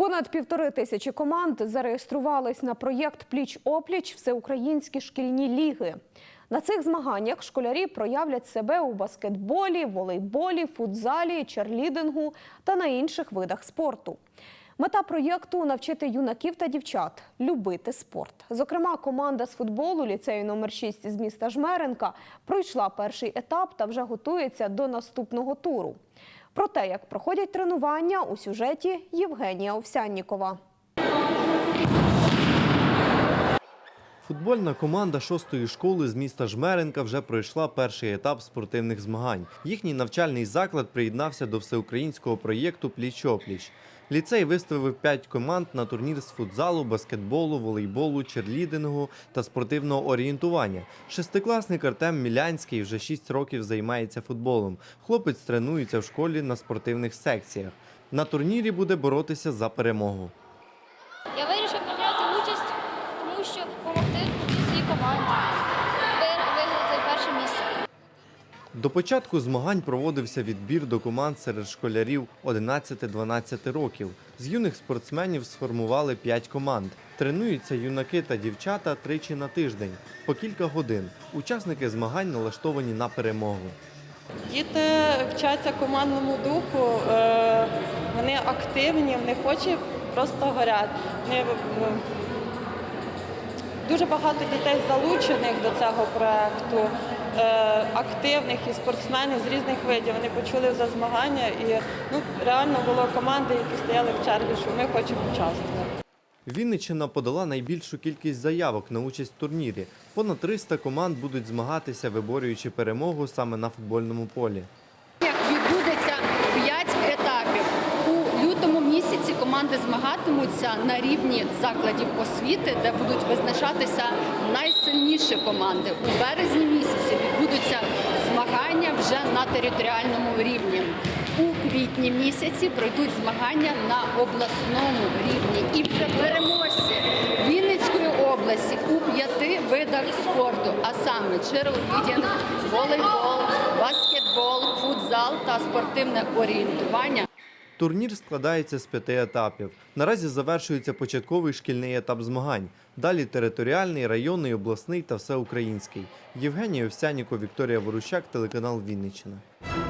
Понад півтори тисячі команд зареєструвались на проєкт Пліч-опліч Всеукраїнські шкільні ліги. На цих змаганнях школярі проявлять себе у баскетболі, волейболі, футзалі, черлідингу та на інших видах спорту. Мета проєкту навчити юнаків та дівчат любити спорт. Зокрема, команда з футболу ліцею номер 6 з міста Жмеренка пройшла перший етап та вже готується до наступного туру. Про те, як проходять тренування у сюжеті Євгенія Овсяннікова. Футбольна команда шостої школи з міста Жмеренка вже пройшла перший етап спортивних змагань. Їхній навчальний заклад приєднався до всеукраїнського проєкту Пліч-опліч. Ліцей виставив п'ять команд на турнір з футзалу, баскетболу, волейболу, черлідингу та спортивного орієнтування. Шестикласник Артем Мілянський вже шість років займається футболом. Хлопець тренується в школі на спортивних секціях. На турнірі буде боротися за перемогу. Я вирішив прийняти участь, тому що допомогти своїй команді До початку змагань проводився відбір до команд серед школярів 11-12 років. З юних спортсменів сформували 5 команд. Тренуються юнаки та дівчата тричі на тиждень, по кілька годин. Учасники змагань налаштовані на перемогу. Діти вчаться командному духу, е, вони активні, вони хочуть просто горять. Вони, е, дуже багато дітей залучених до цього проєкту, е, активних і спортсменів з різних видів. Вони почули за змагання і ну, реально було команди, які стояли в черзі, що ми хочемо участвувати. Вінниччина подала найбільшу кількість заявок на участь в турнірі. Понад 300 команд будуть змагатися, виборюючи перемогу саме на футбольному полі. Як відбудеться 5 етапів. У лютому місяці команди змагатимуться на рівні закладів освіти, де будуть визначатися найсильніші команди. У березні місяці відбудуться змагання вже на територіальному рівні. У квітні місяці пройдуть змагання на обласному рівні. І вже переможці Вінницької області у п'яти видах спорту, а саме черлідінг, волейбол, баскетбол, футзал та спортивне орієнтування. Турнір складається з п'яти етапів. Наразі завершується початковий шкільний етап змагань. Далі територіальний, районний, обласний та всеукраїнський. Євгенія Овсяніко, Вікторія Ворущак, телеканал Вінниччина.